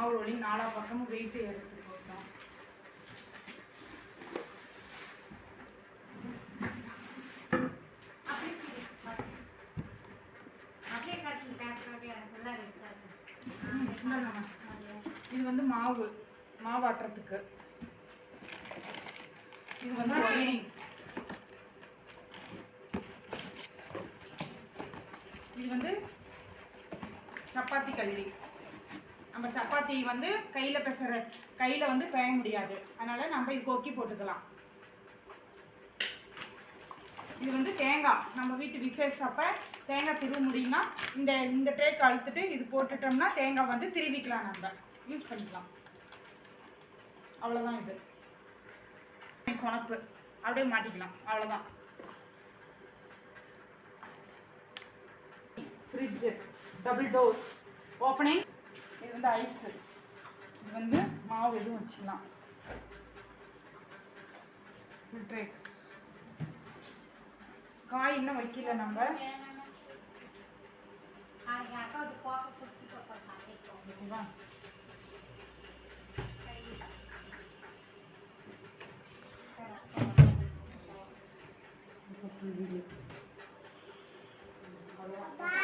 மாவு ஒளி நாலா பக்கமும் வெயிட்டு எடுத்து போட்டோம் இது வந்து மாவு மாவாட்டுறதுக்கு இது வந்து ஒயரிங் இது வந்து சப்பாத்தி கல்லி நம்ம சப்பாத்தி வந்து கையில் பெசற கையில் வந்து பேய முடியாது. அதனால் நம்ம இது கொக்கி போட்டுக்கலாம். இது வந்து தேங்காய். நம்ம வீட்டு விசேஷப்ப தேங்காய் திருவ முடியும்னா இந்த இந்த டேக் அழுத்துட்டு இது போட்டுட்டோம்னா தேங்காய் வந்து திருவிக்கலாம் நம்ம. யூஸ் பண்ணிக்கலாம். அவ்வளோதான் இது. சொனப்பு. அப்படியே மாட்டிக்கலாம். அவ்வளோதான் ஃப்ரிட்ஜு டபுள் டோர் ஓப்பனிங் இது வந்து ஐஸு. இது வந்து மாவு எதுவும் வச்சுக்கலாம். ஃபில்ட்ரேக் காய் இன்னும் வைக்கல நம்ம. ஓகேவா? இப்போ.